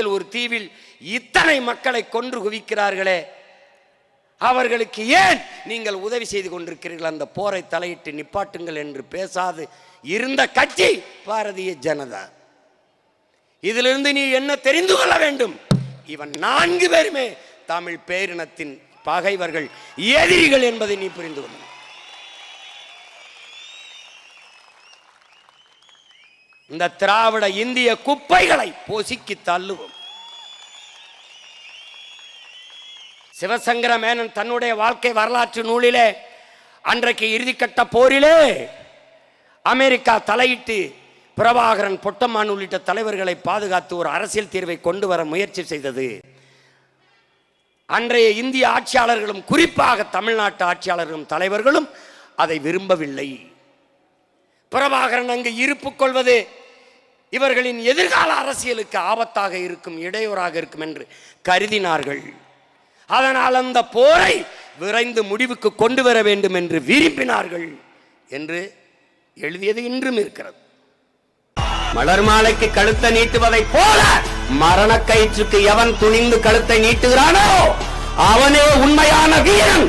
பக்கத்தில் ஒரு தீவில் இத்தனை மக்களை கொன்று குவிக்கிறார்களே. அவர்களுக்கு ஏன் நீங்கள் உதவி செய்து கொண்டிருக்கிறீர்கள்? அந்த போரை தலையிட்டு நிப்பாட்டுங்கள் என்று பேசாது இருந்த கட்சி பாரதிய ஜனதா. இதிலிருந்து நீ என்ன தெரிந்து கொள்ள வேண்டும்? இவன் நான்கு பேருமே தமிழ் பேரினத்தின் பகைவர்கள் எதிரிகள் என்பதை நீ புரிந்து கொள்ள இந்த திராவிட இந்திய குப்பைகளை பொசுக்கி தள்ளுவோம். சிவசங்கர மேனன் தன்னுடைய வாழ்க்கை வரலாற்று நூலிலே அன்றைக்கு இறுதிக்கட்ட போரிலே அமெரிக்கா தலையிட்டு பிரபாகரன் பொட்டம்மான் உள்ளிட்ட தலைவர்களை பாதுகாத்து ஒரு அரசியல் தீர்வை கொண்டு வர முயற்சி செய்தது. அன்றைய இந்திய ஆட்சியாளர்களும் குறிப்பாக தமிழ்நாட்டு ஆட்சியாளர்களும் தலைவர்களும் அதை விரும்பவில்லை. பிரபாகரன் அங்கு இருப்பு கொள்வது இவர்களின் எதிர்கால அரசியலுக்கு ஆபத்தாக இருக்கும் இடையூறாக இருக்கும் என்று கருதினார்கள். அதனால் அந்த போரை விரைந்து முடிவுக்கு கொண்டு வர வேண்டும் என்று விரும்பினார்கள் என்று எழுதியது இன்றும் இருக்கிறது. மலர் மாலைக்கு கழுத்தை நீட்டுவதை போல மரண கயிற்றுக்கு எவன் துணிந்து கழுத்தை நீட்டுகிறானோ அவனே உண்மையான வீரன்.